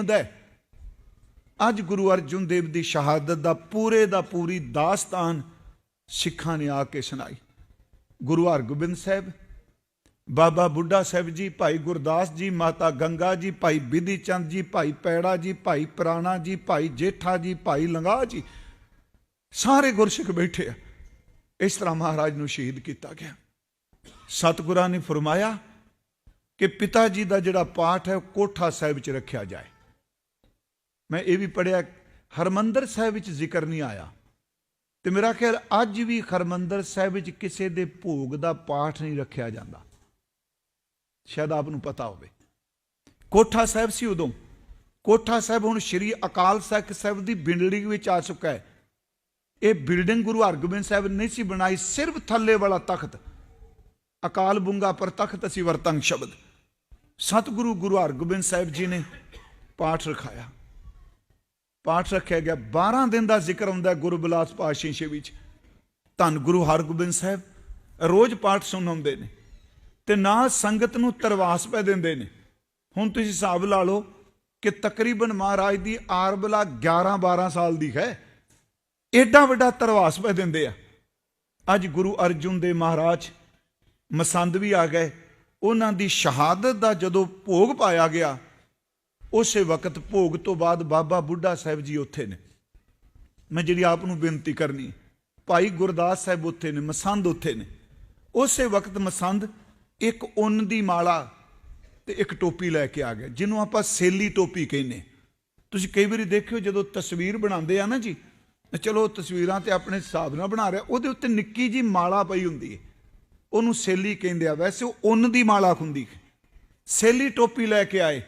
ਹੁੰਦਾ ਹੈ। ਅੱਜ ਗੁਰੂ ਅਰਜਨ ਦੇਵ ਦੀ ਸ਼ਹਾਦਤ ਦਾ ਪੂਰੇ ਦਾ ਪੂਰੀ ਦਾਸਤਾਨ ਸਿੱਖਾਂ ਨੇ ਆ ਕੇ ਸੁਣਾਈ। ਗੁਰੂ ਹਰਗੋਬਿੰਦ ਸਾਹਿਬ, ਬਾਬਾ ਬੁੱਢਾ ਸਾਹਿਬ ਜੀ, ਭਾਈ ਗੁਰਦਾਸ ਜੀ, ਮਾਤਾ ਗੰਗਾ ਜੀ, ਭਾਈ ਬਿਧੀ ਚੰਦ ਜੀ, ਭਾਈ ਪੈੜਾ ਜੀ, ਭਾਈ ਪ੍ਰਾਣਾ ਜੀ, ਭਾਈ ਜੇਠਾ ਜੀ, ਭਾਈ ਲੰਗਾ ਜੀ, ਸਾਰੇ ਗੁਰਸਿੱਖ ਬੈਠੇ ਆ। ਇਸ ਤਰ੍ਹਾਂ ਮਹਾਰਾਜ ਨੂੰ ਸ਼ਹੀਦ ਕੀਤਾ ਗਿਆ। ਸਤਿਗੁਰਾਂ ਨੇ ਫਰਮਾਇਆ ਕਿ ਪਿਤਾ ਜੀ ਦਾ ਜਿਹੜਾ ਪਾਠ ਹੈ ਉਹ ਕੋਠਾ ਸਾਹਿਬ 'ਚ ਰੱਖਿਆ ਜਾਏ। ਮੈਂ ਇਹ ਵੀ ਪੜਿਆ ਹਰਮੰਦਰ ਸਾਹਿਬ ਵਿੱਚ ਜ਼ਿਕਰ ਨਹੀਂ ਆਇਆ। ਤੇ ਮੇਰਾ ਖਿਆਲ ਅੱਜ ਵੀ ਹਰਮੰਦਰ ਸਾਹਿਬ ਵਿੱਚ ਕਿਸੇ ਦੇ ਭੋਗ ਦਾ ਪਾਠ ਨਹੀਂ ਰੱਖਿਆ ਜਾਂਦਾ। ਸ਼ਾਇਦ ਆਪ ਨੂੰ ਪਤਾ ਹੋਵੇ। ਕੋਠਾ ਸਾਹਿਬ ਸੀ ਉਦੋਂ। ਕੋਠਾ ਸਾਹਿਬ ਹੁਣ ਸ਼੍ਰੀ ਅਕਾਲ ਤਖਤ ਸਾਹਿਬ ਦੀ ਬਿਲਡਿੰਗ ਵਿੱਚ ਆ ਚੁੱਕਾ ਹੈ। ਇਹ ਬਿਲਡਿੰਗ ਗੁਰੂ ਹਰਗੋਬਿੰਦ ਸਾਹਿਬ ਨੇ ਨਹੀਂ ਸੀ ਬਣਾਈ, ਸਿਰਫ ਥੱਲੇ ਵਾਲਾ ਤਖਤ। ਅਕਾਲ ਬੁੰਗਾ ਪਰ ਤਖਤ ਅਸੀਂ ਵਰਤੰਗ ਸ਼ਬਦ। ਸਤਿਗੁਰੂ ਗੁਰੂ ਹਰਗੋਬਿੰਦ ਸਾਹਿਬ ਜੀ ਨੇ ਪਾਠ ਰਖਾਇਆ। ਪਾਠ ਰੱਖਿਆ ਗਿਆ। 12 ਦਿਨ ਦਾ ਜ਼ਿਕਰ ਹੁੰਦਾ ਹੈ ਗੁਰੂ ਬਿਲਾਸ ਪਾਤਸ਼ਾਹੀ ਵਿੱਚ। ਧੰਨ ਗੁਰੂ ਹਰਗੋਬਿੰਦ ਸਾਹਿਬ, ਰੋਜ਼ ਪਾਠ ਸੁਣਾਉਂਦੇ ਨੇ ਤੇ ਨਾਲ ਸੰਗਤ ਨੂੰ ਤਰਵਾਸ ਪੈ ਦਿੰਦੇ ਨੇ। ਹੁਣ ਤੁਸੀਂ ਹਿਸਾਬ ਲਾ ਲਓ ਕਿ ਤਕਰੀਬਨ ਮਹਾਰਾਜ ਦੀ ਆਰਬਲਾ 11 12 ਸਾਲ ਦੀ ਹੈ। ਏਡਾ ਵੱਡਾ ਤਰਵਾਸ ਪੈ ਦਿੰਦੇ ਆ। ਅੱਜ ਗੁਰੂ ਅਰਜੁਨ ਦੇ ਮਹਾਰਾਜ ਮਸੰਦ ਵੀ ਆ ਗਏ। ਉਹਨਾਂ ਦੀ ਸ਼ਹਾਦਤ ਦਾ ਜਦੋਂ ਭੋਗ ਪਾਇਆ ਗਿਆ ਉਸੇ ਵਕਤ ਭੋਗ ਤੋਂ ਬਾਅਦ ਬਾਬਾ ਬੁੱਢਾ ਸਾਹਿਬ ਜੀ ਉੱਥੇ ਨੇ। ਮੈਂ ਜਿਹੜੀ ਆਪ ਨੂੰ ਬੇਨਤੀ ਕਰਨੀ ਭਾਈ ਗੁਰਦਾਸ ਸਾਹਿਬ ਉੱਥੇ ਨੇ, ਮਸੰਦ ਉੱਥੇ ਨੇ। ਉਸੇ ਵਕਤ ਮਸੰਦ ਇੱਕ ਉੱਨ ਦੀ ਮਾਲਾ ਤੇ ਇੱਕ ਟੋਪੀ ਲੈ ਕੇ ਆ ਗਿਆ, ਜਿਹਨੂੰ ਆਪਾਂ ਸੇਲੀ ਟੋਪੀ ਕਹਿੰਦੇ ਤੁਸੀਂ ਕਈ ਵਾਰੀ ਦੇਖਿਓ ਜਦੋਂ ਤਸਵੀਰ ਬਣਾਉਂਦੇ ਆ ਨਾ ਜੀ ਚਲੋ ਤਸਵੀਰਾਂ ਤੇ ਆਪਣੇ ਹਿਸਾਬ ਨਾਲ ਬਣਾ ਰਿਹਾ, ਉਹਦੇ ਉੱਤੇ ਨਿੱਕੀ ਜੀ ਮਾਲਾ ਪਈ ਹੁੰਦੀ ਹੈ। ਉਹਨੂੰ ਸੇਲੀ ਕਹਿੰਦੇ ਆ। ਵੈਸੇ ਉਹ ਉੱਨ ਦੀ ਮਾਲਾ ਹੁੰਦੀ ਸੇਲੀ ਟੋਪੀ ਲੈ ਕੇ ਆਏ।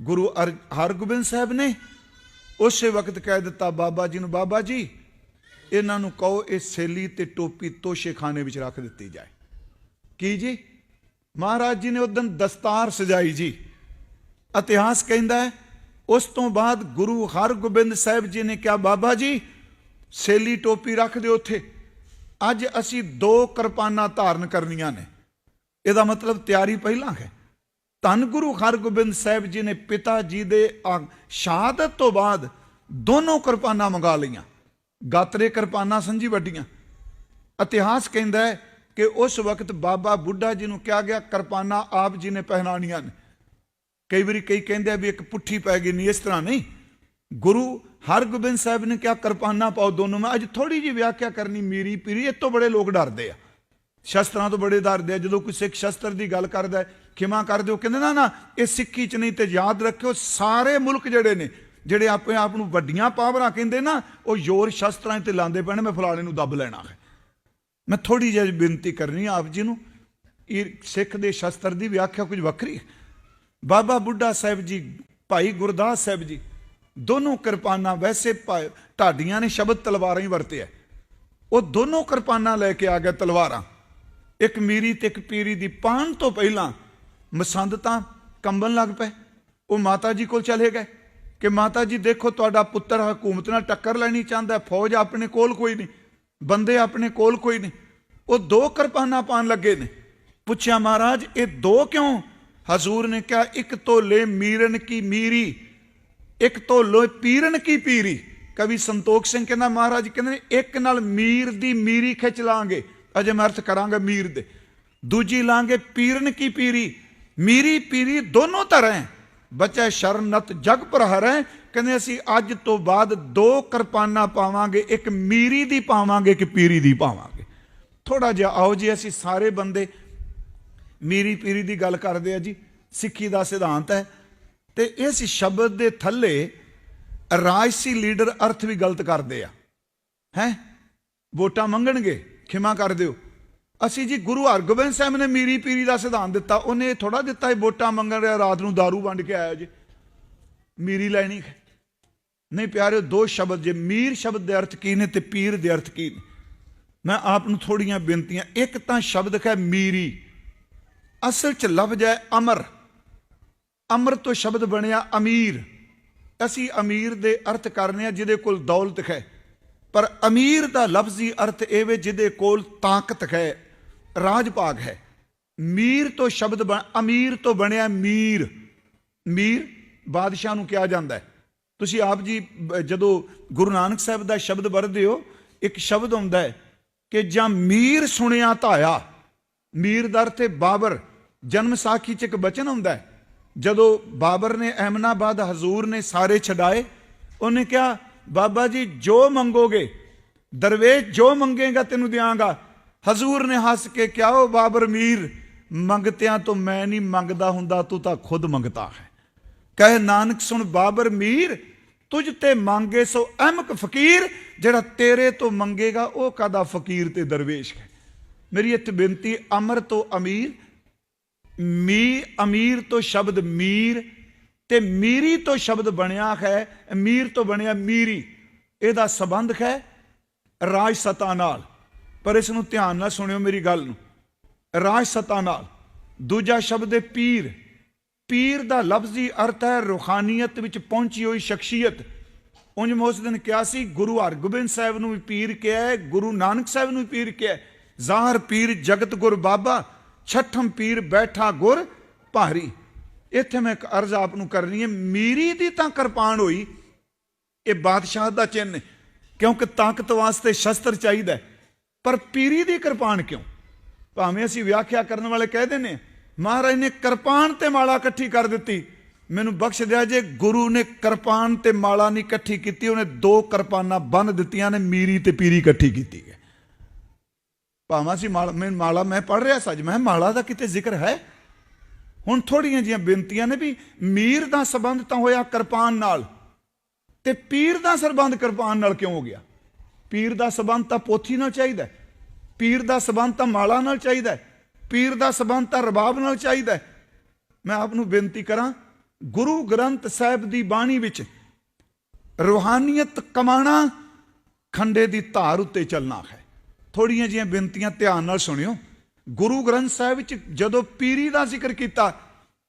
ਗੁਰੂ ਅਰ- ਹਰਗੋਬਿੰਦ ਸਾਹਿਬ ਨੇ ਉਸੇ ਵਕਤ ਕਹਿ ਦਿੱਤਾ, ਬਾਬਾ ਜੀ ਨੂੰ, ਬਾਬਾ ਜੀ, ਇਹਨਾਂ ਨੂੰ ਕਹੋ ਇਹ ਸੇਲੀ ਤੇ ਟੋਪੀ ਤੋਸ਼ੇਖਾਨੇ ਵਿੱਚ ਰੱਖ ਦਿੱਤੀ ਜਾਏ। ਕੀ ਜੀ? ਮਹਾਰਾਜ ਜੀ ਨੇ ਉਦੋਂ ਦਸਤਾਰ ਸਜਾਈ ਜੀ। ਇਤਿਹਾਸ ਕਹਿੰਦਾ ਹੈ, ਉਸ ਤੋਂ ਬਾਅਦ ਗੁਰੂ ਹਰਗੋਬਿੰਦ ਸਾਹਿਬ ਜੀ ਨੇ ਕਿਹਾ, ਬਾਬਾ ਜੀ, ਸੇਲੀ ਟੋਪੀ ਰੱਖ ਦਿਓ ਉੱਥੇ। ਅੱਜ ਅਸੀਂ ਦੋ ਕਿਰਪਾਨਾਂ ਧਾਰਨ ਕਰਨੀਆਂ ਨੇ। ਇਹਦਾ ਮਤਲਬ ਤਿਆਰੀ ਪਹਿਲਾਂ ਹੈ। ਧੰਨ ਗੁਰੂ ਹਰਗੋਬਿੰਦ ਸਾਹਿਬ ਜੀ ਨੇ ਪਿਤਾ ਜੀ ਦੇ ਆ- ਸ਼ਹਾਦਤ ਤੋਂ ਬਾਅਦ ਦੋਨੋਂ ਕਿਰਪਾਨਾਂ ਮੰਗਾ ਲਈਆਂ। ਗਾਤਰੇ ਕਿਰਪਾਨਾਂ ਸੰਜੀ ਵੱਡੀਆਂ। ਇਤਿਹਾਸ ਕਹਿੰਦਾ ਹੈ ਕਿ ਉਸ ਵਕਤ ਬਾਬਾ ਬੁੱਢਾ ਜੀ ਨੂੰ ਕਿਹਾ ਗਿਆ, ਕਿਰਪਾਨਾਂ ਆਪ ਜੀ ਨੇ ਪਹਿਨਾਣੀਆਂ ਨੇ। ਕਈ ਵਾਰੀ ਕਈ ਕਹਿੰਦੇ ਆ ਵੀ ਇੱਕ ਪੁੱਠੀ ਪੈ ਗਈ, ਨਹੀਂ, ਇਸ ਤਰ੍ਹਾਂ ਨਹੀਂ। ਗੁਰੂ ਹਰਗੋਬਿੰਦ ਸਾਹਿਬ ਨੇ ਕਿਹਾ, ਕਿਰਪਾਨਾਂ ਪਾਓ ਦੋਨੋਂ ਮੈਂ। ਅੱਜ ਥੋੜੀ ਜਿਹੀ ਵਿਆਖਿਆ ਕਰਨੀ ਮੀਰੀ ਪੀਰੀ ਇਹ ਤੋਂ ਬੜੇ ਲੋਕ ਡਰਦੇ ਆ। ਸ਼ਸਤਰਾਂ ਤੋਂ ਬੜੇ ਡਰਦੇ ਆ, ਜਦੋਂ ਕੋਈ ਸਿੱਖ ਸ਼ਸਤਰ ਦੀ ਗੱਲ ਕਰਦਾ ਖਿਮਾ ਕਰ ਦਿਓ ਕਹਿੰਦੇ ਨਾ ਨਾ, ਇਹ ਸਿੱਖੀ ਚ ਨਹੀਂ ਤੇ ਯਾਦ ਰੱਖਿਓ, ਸਾਰੇ ਮੁਲਕ ਜਿਹੜੇ ਨੇ, ਜਿਹੜੇ ਆਪਣੇ ਆਪ ਨੂੰ ਵੱਡੀਆਂ ਪਾਵਰਾਂ ਕਹਿੰਦੇ ਨਾ, ਉਹ ਜ਼ੋਰ ਸ਼ਸਤਰਾਂ ਤੇ ਲਾਉਂਦੇ ਪੈਣੇ ਮੈਂ ਫਲਾਣੇ ਨੂੰ ਦੱਬ ਲੈਣਾ ਹੈ। ਮੈਂ ਥੋੜੀ ਜਿਹੀ ਬੇਨਤੀ ਕਰਨੀ ਆ ਆਪ ਜੀ ਨੂੰ, ਇਹ ਸਿੱਖ ਦੇ ਸ਼ਸਤਰ ਦੀ ਵਿਆਖਿਆ ਕੁਝ ਵੱਖਰੀ ਹੈ। ਬਾਬਾ ਬੁੱਢਾ ਸਾਹਿਬ ਜੀ, ਭਾਈ ਗੁਰਦਾਸ ਸਾਹਿਬ ਜੀ, ਦੋਨੋਂ ਕਿਰਪਾਨਾਂ ਵੈਸੇ ਭਾ- ਢਾਡੀਆਂ ਨੇ ਸ਼ਬਦ ਤਲਵਾਰਾਂ ਹੀ ਵਰਤਿਆ ਉਹ ਦੋਨੋਂ ਕਿਰਪਾਨਾਂ ਲੈ ਕੇ ਆ ਗਏ ਤਲਵਾਰਾਂ। ਇੱਕ ਮੀਰੀ ਤੇ ਇੱਕ ਪੀਰੀ ਦੀ ਪਾਣ ਤੋਂ ਪਹਿਲਾਂ ਮਸੰਦ ਤਾਂ ਕੰਬਣ ਲੱਗ ਪਏ। ਉਹ ਮਾਤਾ ਜੀ ਕੋਲ ਚਲੇ ਗਏ ਕਿ ਮਾਤਾ ਜੀ ਦੇਖੋ ਤੁਹਾਡਾ ਪੁੱਤਰ ਹਕੂਮਤ ਨਾਲ ਟੱਕਰ ਲੈਣੀ ਚਾਹੁੰਦਾ ਫੌਜ ਆਪਣੇ ਕੋਲ ਕੋਈ ਨਹੀਂ, ਬੰਦੇ ਆਪਣੇ ਕੋਲ ਕੋਈ ਨਹੀਂ। ਉਹ ਦੋ ਕਿਰਪਾਨਾਂ ਪਾਣ ਲੱਗੇ ਨੇ। ਪੁੱਛਿਆ, ਮਹਾਰਾਜ, ਇਹ ਦੋ ਕਿਉਂ? ਹਜ਼ੂਰ ਨੇ ਕਿਹਾ, ਇੱਕ ਤੋਲੇ ਮੀਰਨ ਕੀ ਮੀਰੀ, ਇੱਕ ਤੋਲੇ ਪੀਰਨ ਕੀ ਪੀਰੀ। ਕਵੀ ਸੰਤੋਖ ਸਿੰਘ ਕਹਿੰਦਾ, ਮਹਾਰਾਜ, ਕਹਿੰਦੇ ਨੇ, ਇੱਕ ਨਾਲ ਮੀਰ ਦੀ ਮੀਰੀ ਖਿੱਚ ਲਾਂਗੇ। ਅਜੇ ਮੈਂ ਅਰਥ ਕਰਾਂਗਾ ਮੀਰ ਦੇ। ਦੂਜੀ ਲਾਂਗੇ ਪੀਰਨ ਕੀ ਪੀਰੀ? ਮੀਰੀ ਪੀਰੀ ਦੋਨੋਂ ਤਰ੍ਹਾਂ ਹੈ। ਬੱਚਾ ਸ਼ਰਨਤ ਜਗ ਪ੍ਰਹਰ ਹੈ। ਕਹਿੰਦੇ ਅਸੀਂ ਅੱਜ ਤੋਂ ਬਾਅਦ ਦੋ ਕਿਰਪਾਨਾਂ ਪਾਵਾਂਗੇ, ਇੱਕ ਮੀਰੀ ਦੀ ਪਾਵਾਂਗੇ, ਇੱਕ ਪੀਰੀ ਦੀ ਪਾਵਾਂਗੇ। ਥੋੜਾ ਜਿਹਾ ਆਓ ਜੀ, ਅਸੀਂ ਸਾਰੇ ਬੰਦੇ ਮੀਰੀ ਪੀਰੀ ਦੀ ਗੱਲ ਕਰਦੇ ਆ ਜੀ। ਸਿੱਖੀ ਦਾ ਸਿਧਾਂਤ ਹੈ। ਤੇ ਇਸ ਸ਼ਬਦ ਦੇ ਥੱਲੇ ਰਾਜਸੀ ਲੀਡਰ ਅਰਥ ਵੀ ਗਲਤ ਕਰਦੇ ਆ। ਹੈ? ਵੋਟਾਂ ਮੰਗਣਗੇ। ਖਿਮਾ ਕਰ ਦਿਓ। ਅਸੀਂ ਜੀ ਗੁਰੂ ਹਰਗੋਬਿੰਦ ਸਾਹਿਬ ਨੇ ਮੀਰੀ ਪੀਰੀ ਦਾ ਸਿਧਾਂਤ ਦਿੱਤਾ, ਉਹਨੇ ਥੋੜਾ ਦਿੱਤਾ ਇਹ ਵੋਟਾਂ ਮੰਗਣ ਰਿਹਾ, ਰਾਤ ਨੂੰ दारू ਵੰਡ ਕੇ ਆਇਆ ਜੀ। ਮੀਰੀ ਲੈਣੀ ਹੈ ਨਹੀਂ ਪਿਆਰਿਓ, ਦੋ ਸ਼ਬਦ ਜੇ, ਮੀਰ ਸ਼ਬਦ ਦੇ ਅਰਥ ਕੀ ਨੇ ਤੇ ਪੀਰ ਦੇ ਅਰਥ ਕੀ ਨੇ? ਮੈਂ ਆਪ ਨੂੰ ਥੋੜੀਆਂ ਬੇਨਤੀਆਂ, ਇੱਕ ਤਾਂ ਸ਼ਬਦ ਹੈ ਮੀਰੀ। ਅਸਲ ਚ ਲਫ਼ਜ਼ ਹੈ ਅਮਰ। ਅਮਰ ਤੋਂ ਸ਼ਬਦ ਬਣਿਆ ਅਮੀਰ। ਅਸੀਂ ਅਮੀਰ ਦੇ ਅਰਥ ਕਰਨੇ ਆ, ਜਿਹਦੇ ਕੋਲ ਦੌਲਤ ਹੈ ਪਰ ਅਮੀਰ ਦਾ ਲਫ਼ਜ਼ੀ ਅਰਥ ਇਹ ਵੇ ਜਿਹਦੇ ਕੋਲ ਤਾਕਤ ਹੈ ਰਾਜ ਭਾਗ ਹੈ। ਮੀਰ ਤੋਂ ਸ਼ਬਦ ਬਣ, ਅਮੀਰ ਤੋਂ ਬਣਿਆ ਮੀਰ। ਮੀਰ ਬਾਦਸ਼ਾਹ ਨੂੰ ਕਿਹਾ ਜਾਂਦਾ ਹੈ। ਤੁਸੀਂ ਆਪ ਜੀ ਜਦੋਂ ਗੁਰੂ ਨਾਨਕ ਸਾਹਿਬ ਦਾ ਸ਼ਬਦ ਵਰਦੇ ਹੋ, ਇੱਕ ਸ਼ਬਦ ਹੁੰਦਾ ਹੈ ਕਿ ਜਾਂ ਮੀਰ ਸੁਣਿਆ ਧਾਇਆ ਮੀਰ ਦਰ ਤੇ ਬਾਬਰ। ਜਨਮ ਸਾਖੀ ਚ ਇੱਕ ਬਚਨ ਹੁੰਦਾ ਹੈ। ਜਦੋਂ ਬਾਬਰ ਨੇ ਅਹਿਮਨਾਬਾਦ ਹਜ਼ੂਰ ਨੇ ਸਾਰੇ ਛਡਾਏ, ਉਹਨੇ ਕਿਹਾ ਬਾਬਾ ਜੀ, ਜੋ ਮੰਗੋਗੇ, ਦਰਵੇਸ਼ ਜੋ ਮੰਗੇਗਾ, ਤੈਨੂੰ ਦਿਆਂਗਾ। ਹਜ਼ੂਰ ਨੇ ਹੱਸ ਕੇ ਕਿਹਾ ਉਹ ਬਾਬਰ ਮੀਰ, ਮੰਗਤਿਆਂ ਤੋਂ ਮੈਂ ਨਹੀਂ ਮੰਗਦਾ ਹੁੰਦਾ, ਤੂੰ ਤਾਂ ਖੁਦ ਮੰਗਤਾ ਹੈ। ਕਹੇ, ਨਾਨਕ, ਸੁਣ ਬਾਬਰ ਮੀਰ, ਤੁਝ ਤੇ ਮੰਗੇ ਸੋ ਅਹਿਮਕ ਫਕੀਰ, ਜਿਹੜਾ ਤੇਰੇ ਤੋਂ ਮੰਗੇਗਾ, ਉਹ ਕਾਦਾ ਫਕੀਰ ਤੇ ਦਰਵੇਸ਼ ਹੈ? ਮੇਰੀ ਇੱਥੇ ਬੇਨਤੀ, ਅਮਰ ਤੋਂ ਅਮੀਰ, ਮੀ ਅਮੀਰ ਤੋਂ ਸ਼ਬਦ ਮੀਰ ਤੇ ਮੀਰੀ ਤੋਂ ਸ਼ਬਦ ਬਣਿਆ ਹੈ ਅਮੀਰ ਤੋਂ ਬਣਿਆ ਮੀਰੀ। ਇਹਦਾ ਸੰਬੰਧ ਹੈ ਰਾਜ ਸਤਾ ਨਾਲ। ਪਰ ਇਸ ਨੂੰ ਧਿਆਨ ਨਾਲ ਸੁਣਿਓ ਮੇਰੀ ਗੱਲ ਨੂੰ। ਰਾਜ ਸਤਾ ਨਾਲ। ਦੂਜਾ ਸ਼ਬਦ ਹੈ ਪੀਰ। ਪੀਰ ਦਾ ਲਫ਼ਜ਼ੀ ਅਰਥ ਹੈ ਰੂਹਾਨੀਅਤ ਵਿੱਚ ਪਹੁੰਚੀ ਹੋਈ ਸ਼ਖਸੀਅਤ। ਉਂਝ ਮੈਂ ਉਸ ਦਿਨ ਕਿਹਾ ਸੀ, ਗੁਰੂ ਹਰਗੋਬਿੰਦ ਸਾਹਿਬ ਨੂੰ ਵੀ ਪੀਰ ਕਿਹਾ ਹੈ, ਗੁਰੂ ਨਾਨਕ ਸਾਹਿਬ ਨੂੰ ਵੀ ਪੀਰ ਕਿਹਾ ਹੈ। ਜ਼ਾਹਰ ਪੀਰ ਜਗਤ ਗੁਰ ਬਾਬਾ, ਛਠਮ ਪੀਰ ਬੈਠਾ ਗੁਰ ਭਾਰੀ। ਇੱਥੇ ਮੈਂ ਇੱਕ ਅਰਜ਼ ਆਪ ਨੂੰ ਕਰਨੀ ਹੈ, ਮੀਰੀ ਦੀ ਤਾਂ ਕਿਰਪਾਨ ਹੋਈ, ਇਹ ਬਾਦਸ਼ਾਹ ਦਾ ਚਿੰਨ੍ਹ ਹੈ, ਕਿਉਂਕਿ ਤਾਕਤ ਵਾਸਤੇ ਸ਼ਸਤਰ ਚਾਹੀਦਾ ਪਰ ਪੀਰੀ ਦੀ ਕਿਰਪਾਨ ਕਿਉਂ? ਭਾਵੇਂ ਅਸੀਂ ਵਿਆਖਿਆ ਕਰਨ ਵਾਲੇ ਕਹਿੰਦੇ ਨੇ ਮਹਾਰਾਜ ਨੇ ਕਿਰਪਾਨ ਤੇ ਮਾਲਾ ਇਕੱਠੀ ਕਰ ਦਿੱਤੀ। ਮੈਨੂੰ ਬਖਸ਼ ਦਿਆ ਜੇ ਗੁਰੂ ਨੇ ਕਿਰਪਾਨ ਤੇ ਮਾਲਾ ਨਹੀਂ ਇਕੱਠੀ ਕੀਤੀ, ਉਹਨੇ ਦੋ ਕਿਰਪਾਨਾਂ ਬੰਨ ਦਿੱਤੀਆਂ ਨੇ, ਮੀਰੀ ਤੇ ਪੀਰੀ ਇਕੱਠੀ ਕੀਤੀ ਹੈ। ਭਾਵੇਂ ਅਸੀਂ ਮਾਲਾ ਮੈਂ ਮਾਲਾ ਮੈਂ ਪੜ ਰਿਹਾ ਸੱਜ ਮੈਂ ਕਿਹਾ ਮਾਲਾ ਦਾ ਕਿਤੇ ਜ਼ਿਕਰ ਹੈ? ਹੁਣ ਥੋੜੀਆਂ ਜੀਆਂ ਬੇਨਤੀਆਂ ਨੇ ਵੀ ਮੀਰ ਦਾ ਸੰਬੰਧ ਤਾਂ ਹੋਇਆ ਕਿਰਪਾਨ ਨਾਲ। ਤੇ ਪੀਰ ਦਾ ਸਰਬੰਧ ਕਿਰਪਾਨ ਨਾਲ ਕਿਉਂ ਹੋ ਗਿਆ? ਪੀਰ ਦਾ ਸੰਬੰਧ ਤਾਂ ਪੋਥੀ ਨਾਲ ਚਾਹੀਦਾ ਪੀਰ ਦਾ ਸੰਬੰਧ ਤਾਂ ਮਾਲਾ ਨਾਲ ਚਾਹੀਦਾ ਪੀਰ ਦਾ ਸੰਬੰਧ ਤਾਂ ਰਬਾਬ ਨਾਲ ਚਾਹੀਦਾ ਮੈਂ ਆਪ ਨੂੰ ਬੇਨਤੀ ਕਰਾਂ, ਗੁਰੂ ਗ੍ਰੰਥ ਸਾਹਿਬ ਦੀ ਬਾਣੀ ਵਿੱਚ ਰੂਹਾਨੀਅਤ ਕਮਾਣਾ ਖੰਡੇ ਦੀ ਧਾਰ ਉੱਤੇ ਚੱਲਣਾ ਹੈ। ਥੋੜੀਆਂ ਜਿਹੀਆਂ ਬੇਨਤੀਆਂ ਧਿਆਨ ਨਾਲ ਸੁਣਿਓ। ਗੁਰੂ ਗ੍ਰੰਥ ਸਾਹਿਬ ਵਿੱਚ ਜਦੋਂ ਪੀਰੀ ਦਾ ਜ਼ਿਕਰ ਕੀਤਾ,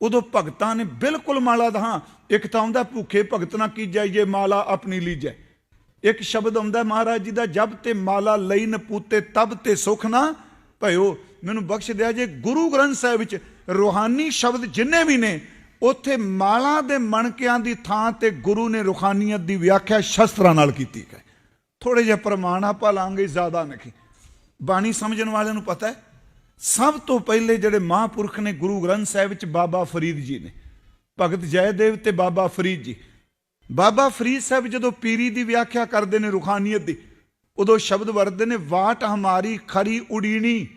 ਉਦੋਂ ਭਗਤਾਂ ਨੇ ਬਿਲਕੁਲ ਮਾਲਾ ਦਾ ਹਾਂ ਇੱਕ ਤਾਂ ਆਉਂਦਾ, ਭੁੱਖੇ ਭਗਤ ਨਾ ਕੀ ਜਾਈਏ, ਮਾਲਾ ਆਪਣੀ ਲੀਜੈ। ਇੱਕ ਸ਼ਬਦ ਆਉਂਦਾ, ਮਹਾਰਾਜ ਜੀ ਦਾ ਜਬ ਤੇ ਮਾਲਾ ਲਈ ਨ ਪੂਤੇ, ਤਬ ਤੇ ਸੁਖ ਨਾ। ਭਇਓ, ਮੈਨੂੰ ਬਖਸ਼ ਦਿਆ ਜੇ ਗੁਰੂ ਗ੍ਰੰਥ ਸਾਹਿਬ ਵਿੱਚ ਰੂਹਾਨੀ ਸ਼ਬਦ ਜਿੰਨੇ ਵੀ ਨੇ, ਉੱਥੇ ਮਾਲਾ ਦੇ ਮਣਕਿਆਂ ਦੀ ਥਾਂ ਤੇ ਗੁਰੂ ਨੇ ਰੂਹਾਨੀਅਤ ਦੀ ਵਿਆਖਿਆ ਸ਼ਸਤਰਾਂ ਨਾਲ ਕੀਤੀ। ਹੈ ਥੋੜੇ ਜਿਹਾ ਪ੍ਰਮਾਣ ਆਪਾਂ ਲਾਂਗੇ, ਜ਼ਿਆਦਾ ਨਹੀਂ। ਬਾਣੀ ਸਮਝਣ ਵਾਲਿਆਂ ਨੂੰ ਪਤਾ ਹੈ ਸਭ ਤੋਂ ਪਹਿਲੇ ਜਿਹੜੇ ਮਹਾਂਪੁਰਖ ਨੇ ਗੁਰੂ ਗ੍ਰੰਥ ਸਾਹਿਬ ਵਿੱਚ ਬਾਬਾ ਫਰੀਦ ਜੀ ਨੇ, ਭਗਤ ਜੈਦੇਵ ਤੇ ਬਾਬਾ ਫਰੀਦ ਜੀ। ਬਾਬਾ ਫਰੀਦ ਸਾਹਿਬ ਜਦੋਂ ਪੀਰੀ ਦੀ ਵਿਆਖਿਆ ਕਰਦੇ ਨੇ ਰੁਖਾਨੀਅਤ ਦੀ, ਉਦੋਂ ਸ਼ਬਦ ਵਰਤਦੇ ਨੇ, ਵਾਟ ਹਮਾਰੀ ਖਰੀ ਉਡੀਣੀ।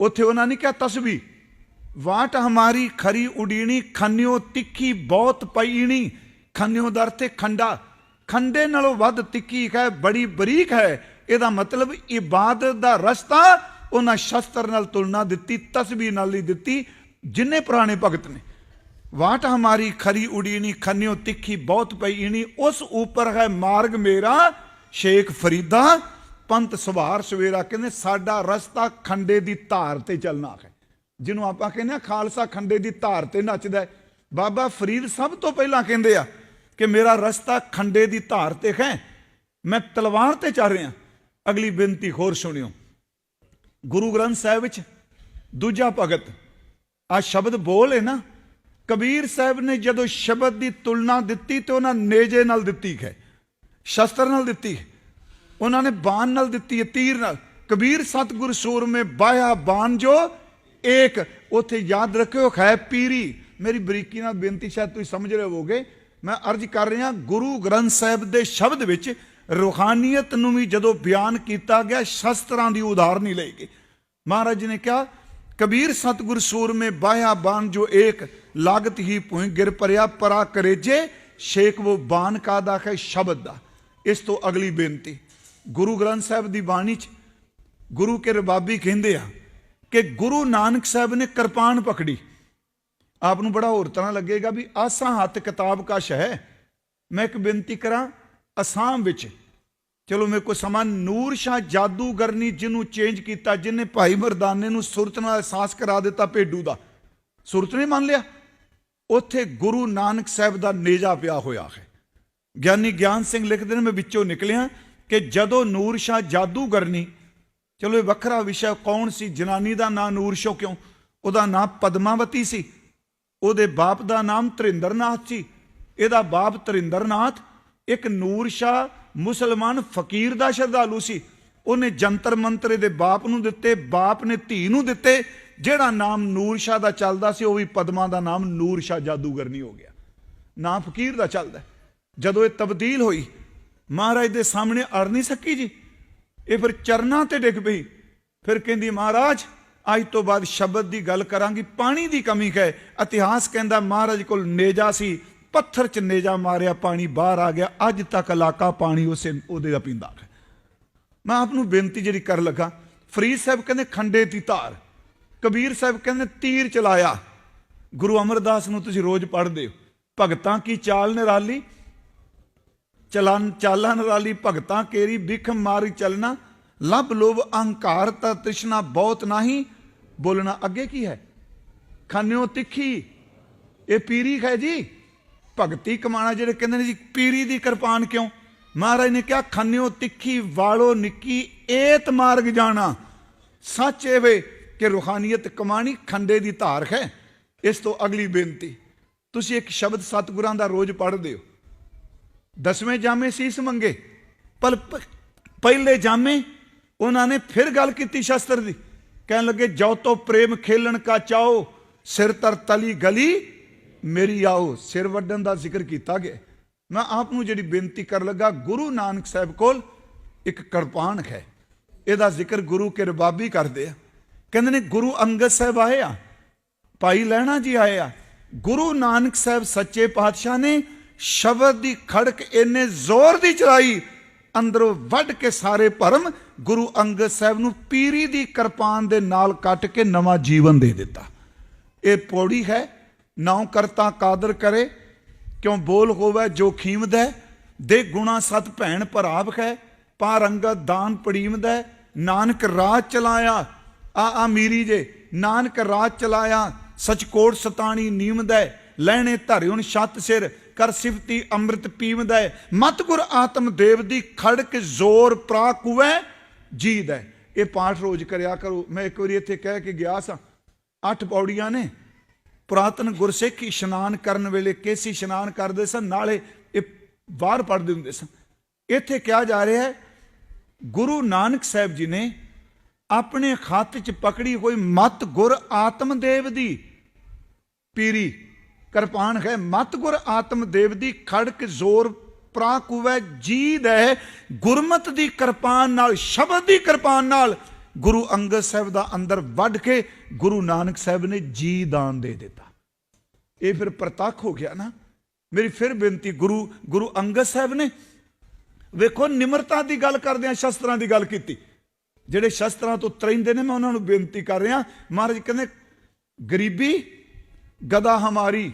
ਉੱਥੇ ਉਹਨਾਂ ਨੇ ਕਿਹਾ ਤਸਬੀ ਵਾਟ ਹਮਾਰੀ ਖਰੀ ਉਡੀਣੀ, ਖੰਨਿਓ ਤਿੱਖੀ ਬਹੁਤ ਪਈਣੀ, ਖੰਨਿਓ ਦਰ ਤੇ ਖੰਡਾ, ਖੰਡੇ ਨਾਲੋਂ ਵੱਧ ਤਿੱਖੀ ਹੈ, ਬੜੀ ਬਰੀਕ ਹੈ। ਇਹਦਾ ਮਤਲਬ ਇਬਾਦਤ ਦਾ ਰਸਤਾ ਉਹਨਾਂ ਸ਼ਸਤਰ ਨਾਲ ਤੁਲਨਾ ਦਿੱਤੀ ਤਸਬੀ ਨਾਲ ਹੀ ਦਿੱਤੀ। ਜਿੰਨੇ ਪੁਰਾਣੇ ਭਗਤ ਨੇ, ਵਾਟ ਹਮਾਰੀ ਖਰੀ ਉਡੀਨੀ, ਖੰਨਿਓ ਤਿੱਖੀ ਬਹੁਤ ਪਈਣੀ ਉਸ ਉੱਪਰ ਹੈ ਮਾਰਗ ਮੇਰਾ, ਸ਼ੇਖ ਫਰੀਦਾ। ਪੰਤ ਸਵਾਰ ਸਵੇਰਾ ਕਹਿੰਦੇ, ਸਾਡਾ ਰਸਤਾ ਖੰਡੇ ਦੀ ਧਾਰ ਤੇ ਚੱਲਣਾ ਹੈ। ਜਿਹਨੂੰ ਆਪਾਂ ਕਹਿੰਦੇ ਆ, ਖਾਲਸਾ ਖੰਡੇ ਦੀ ਧਾਰ ਤੇ ਨੱਚਦਾ ਬਾਬਾ ਫਰੀਦ ਸਭ ਤੋਂ ਪਹਿਲਾਂ ਕਹਿੰਦੇ ਆ ਕਿ ਮੇਰਾ ਰਸਤਾ ਖੰਡੇ ਦੀ ਧਾਰ ਤੇ ਹੈ। ਮੈਂ ਤਲਵਾਰ ਤੇ ਚੱਲ ਰਿਹਾ। ਅਗਲੀ ਬੇਨਤੀ ਹੋਰ ਸੁਣਿਓ। ਗੁਰੂ ਗ੍ਰੰਥ ਸਾਹਿਬ ਵਿੱਚ ਦੂਜਾ ਭਗਤ। ਆ ਸ਼ਬਦ ਬੋਲ ਹੈ ਨਾ, ਕਬੀਰ ਸਾਹਿਬ ਨੇ ਜਦੋਂ ਸ਼ਬਦ ਦੀ ਤੁਲਨਾ ਦਿੱਤੀ ਤੇ ਉਹਨਾਂ ਨੇਜੇ ਨਾਲ ਦਿੱਤੀ ਹੈ, ਸ਼ਸਤਰ ਨਾਲ ਦਿੱਤੀ ਹੈ, ਉਹਨਾਂ ਨੇ ਬਾਣ ਨਾਲ ਦਿੱਤੀ ਹੈ, ਤੀਰ ਨਾਲ। ਕਬੀਰ ਸਤਗੁਰ ਸੂਰਮੇ ਬਾਇਆ ਬਾਣ ਜੋ ਏਕ, ਉਥੇ ਯਾਦ ਰੱਖਿਓ ਖੈ ਪੀਰੀ। ਮੇਰੀ ਬਰੀਕੀ ਨਾਲ ਬੇਨਤੀ, ਸ਼ਾਇਦ ਤੁਸੀਂ ਸਮਝ ਰਹੇ ਹੋਵੋਗੇ। ਮੈਂ ਅਰਜ਼ ਕਰ ਰਿਹਾ ਗੁਰੂ ਗ੍ਰੰਥ ਸਾਹਿਬ ਦੇ ਸ਼ਬਦ ਵਿੱਚ ਰੂਹਾਨੀਅਤ ਨੂੰ ਵੀ ਜਦੋਂ ਬਿਆਨ ਕੀਤਾ ਗਿਆ, ਸ਼ਸਤਰਾਂ ਦੀ ਉਦਾਹਰਨ ਹੀ ਲਈ ਗਈ। ਮਹਾਰਾਜ ਜੀ ਨੇ ਕਿਹਾ, ਕਬੀਰ ਸਤਗੁਰ ਸੂਰਮੇ ਬਾਇਆ ਬਾਣ ਜੋ ਏਕ, ਲਾਗਤ ਹੀ ਪੁਇ ਗਿਰ ਪਰਿਆ ਪਰਾ ਕਰੇਜੇ ਸ਼ੇਖ ਉਹ ਬਾਣ ਕਾਦਾ ਹੈ ਸ਼ਬਦ ਦਾ। ਇਸ ਤੋਂ ਅਗਲੀ ਬੇਨਤੀ, ਗੁਰੂ ਗ੍ਰੰਥ ਸਾਹਿਬ ਦੀ ਬਾਣੀ ਚ ਗੁਰੂ ਕੇ ਰਬਾਬੀ ਕਹਿੰਦੇ ਆ ਕਿ ਗੁਰੂ ਨਾਨਕ ਸਾਹਿਬ ਨੇ ਕਿਰਪਾਨ ਪਕੜੀ। ਆਪ ਨੂੰ ਬੜਾ ਹੋਰ ਤਰ੍ਹਾਂ ਲੱਗੇਗਾ ਵੀ ਆਸਾਂ ਹੱਥ ਕਿਤਾਬ ਕਸ਼ ਹੈ ਮੈਂ ਇੱਕ ਬੇਨਤੀ ਕਰਾਂ, ਅਸਾਮ ਵਿੱਚ ਚਲੋ ਮੇਰੇ ਕੋਲ ਸਮਾਂ, ਨੂਰ ਸ਼ਾਹ ਜਾਦੂਗਰਨੀ ਜਿਹਨੂੰ ਚੇਂਜ ਕੀਤਾ, ਜਿਹਨੇ ਭਾਈ ਮਰਦਾਨੇ ਨੂੰ ਸੁਰਤ ਨਾਲ ਅਹਿਸਾਸ ਕਰਾ ਦਿੱਤਾ ਭੇਡੂ ਦਾ। ਸੁਰਤ ਨੇ ਮੰਨ ਲਿਆ, ਉੱਥੇ ਗੁਰੂ ਨਾਨਕ ਸਾਹਿਬ ਦਾ ਨੇਜਾ ਪਿਆ ਹੋਇਆ ਹੈ। ਗਿਆਨੀ ਗਿਆਨ ਸਿੰਘ ਲਿਖਦੇ ਨੇ, ਮੈਂ ਵਿੱਚੋਂ ਨਿਕਲਿਆ ਕਿ ਜਦੋਂ ਨੂਰ ਸ਼ਾਹ ਜਾਦੂਗਰਨੀ, ਚਲੋ ਇਹ ਵੱਖਰਾ ਵਿਸ਼ਾ, ਕੌਣ ਸੀ, ਜਨਾਨੀ ਦਾ ਨਾਂ ਨੂਰ ਸ਼ੋ ਕਿਉਂ? ਉਹਦਾ ਨਾਂ ਪਦਮਾਵਤੀ ਸੀ। ਉਹਦੇ ਬਾਪ ਦਾ ਨਾਮ ਤਰਿੰਦਰਨਾਥ ਸੀ। ਇਹਦਾ ਬਾਪ ਤਰਿੰਦਰਨਾਥ, ਇੱਕ ਨੂਰ ਸ਼ਾ ਮੁਸਲਮਾਨ ਫਕੀਰ ਦਾ ਸ਼ਰਧਾਲੂ ਸੀ। ਉਹਨੇ ਜੰਤਰ ਮੰਤਰੇ ਦੇ ਬਾਪ ਨੂੰ ਦਿੱਤੇ, ਬਾਪ ਨੇ ਧੀ ਨੂੰ ਦਿੱਤੇ। ਜਿਹੜਾ ਨਾਮ ਨੂਰ ਸ਼ਾਹ ਦਾ ਚੱਲਦਾ ਸੀ, ਉਹ ਵੀ ਪਦਮਾ ਦਾ ਨਾਮ ਨੂਰ ਸ਼ਾਹ ਜਾਦੂਗਰ ਨਹੀਂ ਹੋ ਗਿਆ। ਨਾ ਫਕੀਰ ਦਾ ਚੱਲਦਾ ਜਦੋਂ ਇਹ ਤਬਦੀਲ ਹੋਈ, ਮਹਾਰਾਜ ਦੇ ਸਾਹਮਣੇ ਅੜ ਨਹੀਂ ਸਕੀ ਜੀ। ਇਹ ਫਿਰ ਚਰਨਾਂ ਤੇ ਡਿੱਗ ਪਈ। ਫਿਰ ਕਹਿੰਦੀ, ਮਹਾਰਾਜ, ਅੱਜ ਤੋਂ ਬਾਅਦ ਸ਼ਬਦ ਦੀ ਗੱਲ ਕਰਾਂਗੀ, ਪਾਣੀ ਦੀ ਕਮੀ ਹੈ। ਇਤਿਹਾਸ ਕਹਿੰਦਾ, ਮਹਾਰਾਜ ਕੋਲ ਨੇਜਾ ਸੀ। ਪੱਥਰ 'ਚ ਨੇਜਾ ਮਾਰਿਆ, ਪਾਣੀ ਬਾਹਰ ਆ ਗਿਆ। ਅੱਜ ਤੱਕ ਇਲਾਕਾ ਪਾਣੀ ਉਸੇ ਉਹਦੇ ਦਾ ਪੀਂਦਾ ਹੈ। ਮੈਂ ਆਪ ਨੂੰ ਬੇਨਤੀ ਜਿਹੜੀ ਕਰਨ ਲੱਗਾ, ਫਰੀਦ ਸਾਹਿਬ ਕਹਿੰਦੇ ਖੰਡੇ ਦੀ ਧਾਰ, ਕਬੀਰ ਸਾਹਿਬ ਕਹਿੰਦੇ ਤੀਰ ਚਲਾਇਆ। ਗੁਰੂ ਅਮਰਦਾਸ ਨੂੰ ਤੁਸੀਂ ਰੋਜ਼ ਪੜ੍ਹਦੇ ਹੋ, ਭਗਤਾਂ ਕੀ ਚਾਲ ਨਿਰਾਲੀ ਚਲਨ ਚਾਲਾਂ ਨਿਰਾਲੀ ਭਗਤਾਂ ਕੇਰੀ ਬਿਖ ਮਾਰੀ ਚਲਣਾ ਲਬ ਲੋਭ ਅਹੰਕਾਰ ਤਾ ਤ੍ਰਿਸ਼ਨਾ ਬਹੁਤ ਨਹੀਂ। ਬੋਲਣਾ ਅੱਗੇ ਕੀ ਹੈ? ਖਾਨਿਓ ਤਿੱਖੀ, ਇਹ ਪੀਰੀ ਹੈ ਜੀ? ਭਗਤੀ ਕਮਾਣਾ ਜਿਹੜੇ ਕਹਿੰਦੇ ਨੇ ਜੀ, ਪੀਰੀ ਦੀ ਕਿਰਪਾਨ ਕਿਉਂ? ਮਹਾਰਾਜ ਨੇ ਕਿਹਾ, ਖੰਨਿਓ, ਤਿੱਖੀ, ਵਾਲੋ, ਨਿੱਕੀ, ਏਤ ਮਾਰਗ ਜਾਣਾ। ਸੱਚ ਇਹ ਵੇ ਕਿ ਰੂਹਾਨੀਅਤ ਕਮਾਣੀ ਖੰਡੇ ਦੀ ਧਾਰ ਹੈ। ਇਸ ਤੋਂ ਅਗਲੀ ਬੇਨਤੀ, ਤੁਸੀਂ ਇੱਕ ਸ਼ਬਦ ਸਤਿਗੁਰਾਂ ਦਾ ਰੋਜ਼ ਪੜ੍ਹਦੇ ਹੋ। ਦਸਵੇਂ ਜਾਮੇ ਸੀਸ ਮੰਗੇ, ਪਰ ਪਹਿਲੇ ਜਾਮੇ ਉਹਨਾਂ ਨੇ ਫਿਰ ਗੱਲ ਕੀਤੀ ਸ਼ਸਤਰ ਦੀ। ਕਹਿਣ ਲੱਗੇ ਜੋ ਤੋਂ ਪ੍ਰੇਮ ਖੇਲਣ ਕਾ ਚਾਓ, ਸਿਰ ਤਰ ਤਲੀ ਗਲੀ ਮੇਰੀ ਆਓ ਸਿਰ ਵੱਢਣ ਦਾ ਜ਼ਿਕਰ ਕੀਤਾ ਗਿਆ। ਮੈਂ ਆਪ ਨੂੰ ਜਿਹੜੀ ਬੇਨਤੀ ਕਰ ਲੱਗਾ, ਗੁਰੂ ਨਾਨਕ ਸਾਹਿਬ ਕੋਲ ਇੱਕ ਕਿਰਪਾਨ ਹੈ। ਇਹਦਾ ਜ਼ਿਕਰ ਗੁਰੂ ਕੇ ਰਬਾਬੀ ਕਰਦੇ ਆ। ਕਹਿੰਦੇ ਨੇ, ਗੁਰੂ ਅੰਗਦ ਸਾਹਿਬ ਆਏ ਆ, ਭਾਈ ਲੈਣਾ ਜੀ ਆਏ ਆ। ਗੁਰੂ ਨਾਨਕ ਸਾਹਿਬ ਸੱਚੇ ਪਾਤਸ਼ਾਹ ਨੇ ਸ਼ਬਦ ਦੀ ਖੜਕ ਇੰਨੇ ਜ਼ੋਰ ਦੀ ਚਲਾਈ ਅੰਦਰੋਂ ਵੱਢ ਕੇ ਸਾਰੇ ਭਰਮ ਗੁਰੂ ਅੰਗਦ ਸਾਹਿਬ ਨੂੰ ਪੀਰੀ ਦੀ ਕਿਰਪਾਨ ਦੇ ਨਾਲ ਕੱਟ ਕੇ ਨਵਾਂ ਜੀਵਨ ਦੇ ਦਿੱਤਾ। ਇਹ ਪੌੜੀ ਹੈ ਨਾਉ ਕਰਤਾ ਕਾਦਰ ਕਰੇ, ਕਿਉਂ ਬੋਲ ਹੋਵੇ ਜੋ ਖੀਮਦੈ? ਦੇ ਗੁਣਾ ਸਤ ਭੈਣ ਭਰਾਵ ਹੈ ਪਾਰ ਅੰਗਦ ਦਾਨ ਪੜੀਮਦੈ। ਨਾਨਕ ਰਾਜ ਚਲਾਇਆ, ਆ ਆ ਮੀਰੀ ਜੇ, ਨਾਨਕ ਰਾਜ ਚਲਾਇਆ ਸਚਕੋਟ ਸਤਾਣੀ ਨੀਮਦੈ। ਲੈਣੇ ਧਰਿਉਣ ਛੱਤ ਸਿਰ, ਕਰ ਸਿਫਤੀ ਅੰਮ੍ਰਿਤ ਪੀਵਦੈ ਮਤ ਗੁਰ ਆਤਮ ਦੇਵ ਦੀ ਖੜਕ ਜ਼ੋਰ ਪ੍ਰਾਕੁਵੈ ਜੀਦੈ। ਇਹ ਪਾਠ ਰੋਜ਼ ਕਰਿਆ ਕਰੋ। ਮੈਂ ਇੱਕ ਵਾਰੀ ਇੱਥੇ ਕਹਿ ਕੇ ਗਿਆ ਸਾਂ, ਅੱਠ ਪੌੜੀਆਂ ਨੇ ਪੁਰਾਤਨ ਗੁਰਸਿੱਖ ਇਸ਼ਨਾਨ ਕਰਨ ਵੇਲੇ ਕੇਸੀ ਇਸ਼ਨਾਨ ਕਰਦੇ ਸਨ, ਨਾਲੇ ਇਹ ਬਾਹਰ ਪੜਦੇ ਹੁੰਦੇ ਸਨ। ਇੱਥੇ ਕਿਹਾ ਜਾ ਰਿਹਾ ਹੈ, ਗੁਰੂ ਨਾਨਕ ਸਾਹਿਬ ਜੀ ਨੇ ਆਪਣੇ ਖੱਤ 'ਚ ਪਕੜੀ ਹੋਈ ਮਤ ਗੁਰ ਆਤਮਦੇਵ ਦੀ ਪੀਰੀ, ਕਿਰਪਾਨ ਹੈ, ਮਤ ਗੁਰ ਆਤਮ ਦੇਵ ਦੀ ਖੜਕ ਜ਼ੋਰ ਪ੍ਰਾਕੁਵੈ ਜੀਦ ਹੈ ਗੁਰਮਤ ਦੀ ਕਿਰਪਾਨ ਨਾਲ, ਸ਼ਬਦ ਦੀ ਕਿਰਪਾਨ ਨਾਲ ਗੁਰੂ ਅੰਗਦ ਸਾਹਿਬ ਦਾ ਅੰਦਰ ਵੱਢ ਕੇ ਗੁਰੂ ਨਾਨਕ ਸਾਹਿਬ ਨੇ ਜੀ ਦਾਨ ਦੇ ਦਿੱਤਾ। ਇਹ ਫਿਰ ਪ੍ਰਤੱਖ ਹੋ ਗਿਆ ਨਾ। ਮੇਰੀ ਫਿਰ ਬੇਨਤੀ ਗੁਰੂ ਗੁਰੂ ਅੰਗਦ ਸਾਹਿਬ ਨੇ ਵੇਖੋ ਨਿਮਰਤਾ ਦੀ ਗੱਲ ਕਰਦੇ ਆ ਸ਼ਸਤਰਾਂ ਦੀ ਗੱਲ ਕੀਤੀ। ਜਿਹੜੇ ਸ਼ਸਤਰਾਂ ਤੋਂ ਤਰਿੰਦੇ ਨੇ, ਮੈਂ ਉਹਨਾਂ ਨੂੰ ਬੇਨਤੀ ਕਰ ਰਿਹਾ, ਮਹਾਰਾਜ ਕਹਿੰਦੇ, ਗਰੀਬੀ ਗਦਾ ਹਮਾਰੀ,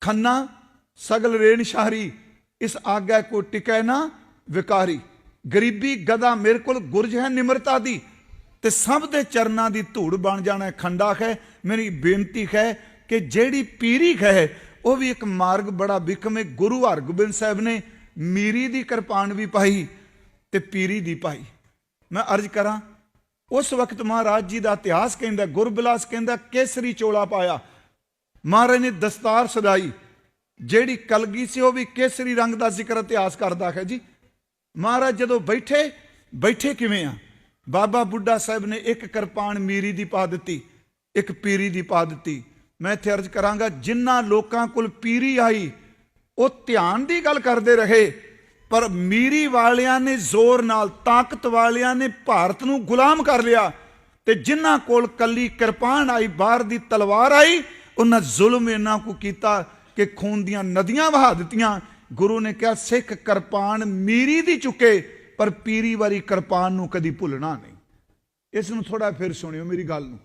ਖੰਨਾ, ਸਗਲ ਰੇਣ ਸ਼ਾਹਰੀ, ਇਸ ਆਗਿਆ ਕੋ ਟਿਕੈ ਨਾ ਵਿਕਾਰੀ। ਗਰੀਬੀ ਗਦਾ ਮੇਰੇ ਕੋਲ ਗੁਰਜ ਹੈ ਨਿਮਰਤਾ ਦੀ। ਤੇ ਸਭ ਦੇ ਚਰਨਾਂ ਦੀ ਧੂੜ ਬਣ ਜਾਣਾ ਖੰਡਾ ਹੈ। ਮੇਰੀ ਬੇਨਤੀ ਹੈ ਕਿ ਜਿਹੜੀ ਪੀਰੀ ਹੈ, ਉਹ ਵੀ ਇੱਕ ਮਾਰਗ ਬੜਾ ਬਿਕਮੇ ਗੁਰੂ ਹਰਗੋਬਿੰਦ ਸਾਹਿਬ ਨੇ ਮੀਰੀ ਦੀ ਕਿਰਪਾਨ ਵੀ ਪਾਈ ਤੇ ਪੀਰੀ ਦੀ ਪਾਈ। ਮੈਂ ਅਰਜ਼ ਕਰਾਂ, ਉਸ ਵਕਤ ਮਹਾਰਾਜ ਜੀ ਦਾ ਇਤਿਹਾਸ ਕਹਿੰਦਾ, ਗੁਰਬਿਲਾਸ ਕਹਿੰਦਾ, ਕੇਸਰੀ ਚੋਲਾ ਪਾਇਆ। ਮਹਾਰਾਜ ਨੇ ਦਸਤਾਰ ਸਦਾਈ ਜਿਹੜੀ ਕਲਗੀ ਸੀ, ਉਹ ਵੀ ਕੇਸਰੀ ਰੰਗ ਦਾ ਜ਼ਿਕਰ ਇਤਿਹਾਸ ਕਰਦਾ ਹੈ ਜੀ। ਮਹਾਰਾਜ ਜਦੋਂ ਬੈਠੇ ਬੈਠੇ ਕਿਵੇਂ ਆ? ਬਾਬਾ ਬੁੱਢਾ ਸਾਹਿਬ ਨੇ ਇੱਕ ਕਿਰਪਾਨ ਮੀਰੀ ਦੀ ਪਾ ਦਿੱਤੀ, ਇੱਕ ਪੀਰੀ ਦੀ ਪਾ ਦਿੱਤੀ। ਮੈਂ ਇੱਥੇ ਅਰਜ਼ ਕਰਾਂਗਾ, ਜਿਨ੍ਹਾਂ ਲੋਕਾਂ ਕੋਲ ਪੀਰੀ ਆਈ, ਉਹ ਧਿਆਨ ਦੀ ਗੱਲ ਕਰਦੇ ਰਹੇ, ਪਰ ਮੀਰੀ ਵਾਲਿਆਂ ਨੇ ਜ਼ੋਰ ਨਾਲ, ਤਾਕਤ ਵਾਲਿਆਂ ਨੇ ਭਾਰਤ ਨੂੰ ਗੁਲਾਮ ਕਰ ਲਿਆ। ਤੇ ਜਿਨ੍ਹਾਂ ਕੋਲ ਕੱਲੀ ਕਿਰਪਾਨ ਆਈ, ਬਾਹਰ ਦੀ ਤਲਵਾਰ ਆਈ, ਉਹਨਾਂ ਜ਼ੁਲਮ ਇਹਨਾਂ ਕੋ ਕੀਤਾ ਕਿ ਖੂਨ ਦੀਆਂ ਨਦੀਆਂ ਵਹਾ ਦਿੱਤੀਆਂ। ਗੁਰੂ ਨੇ ਕਿਹਾ, ਸਿੱਖ ਕਿਰਪਾਨ ਮੀਰੀ ਦੀ ਚੁੱਕੇ। ਪਰ ਪੀਰੀ ਵਾਰੀ ਕਿਰਪਾਨ ਨੂੰ ਕਦੀ ਭੁੱਲਣਾ ਨਹੀਂ। ਇਸ ਨੂੰ ਥੋੜਾ ਫਿਰ ਸੁਣਿਓ ਮੇਰੀ ਗੱਲ ਨੂੰ।